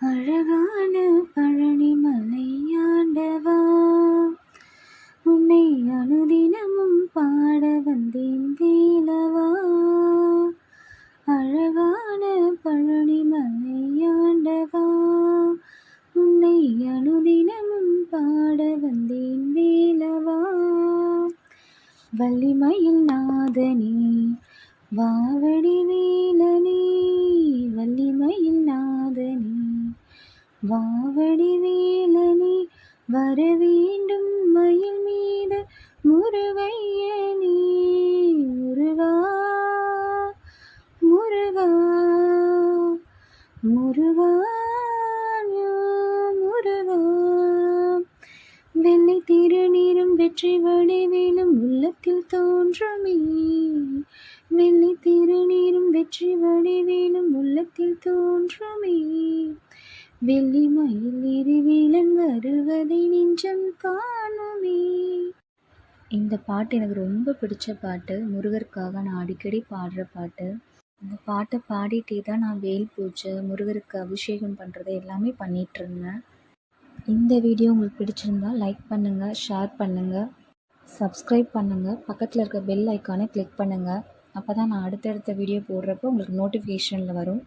அழகான பழனி மலையாண்டவா உன்னை அனுதினமும் பாட வந்தேன் வேலவா? அழகான பழனி மலையாண்டவா உன்னை அனுதினமும் பாட வந்தேன் வேலவா? வள்ளிமயில் நாதனே வாவடி வாவடி வேலனே வர வேண்டும் மயில் மீது முருகையனே. முருகா முருகா முருகா முருகா. வெள்ளை திருநீரும் வெற்றி வடிவிலும் உள்ளத்தில் தோன்றுமே. வெள்ளை திருநீரும் வெற்றி வடிவிலும் உள்ளத்தில் தோன்றுமே. வெள்ளி மயில் இருவேலன் வருவதை நெஞ்சம் காணுமே. இந்த பாட்டு எனக்கு ரொம்ப பிடிச்ச பாட்டு. முருகருக்காக நான் அடிக்கடி பாடுற பாட்டு. இந்த பாட்டை பாடிட்டே தான் நான் வேல் பூஜை முருகருக்கு அபிஷேகம் பண்ணுறது எல்லாமே பண்ணிகிட்டு இருந்தேன் இந்த வீடியோ உங்களுக்கு பிடிச்சிருந்தா லைக் பண்ணுங்கள் ஷேர் பண்ணுங்கள் சப்ஸ்கிரைப் பண்ணுங்கள் பக்கத்தில் இருக்க பெல் ஐக்கானை கிளிக் பண்ணுங்கள் அப்போ தான் நான் அடுத்தடுத்த வீடியோ போடுறப்போ உங்களுக்கு நோட்டிஃபிகேஷனில் வரும்.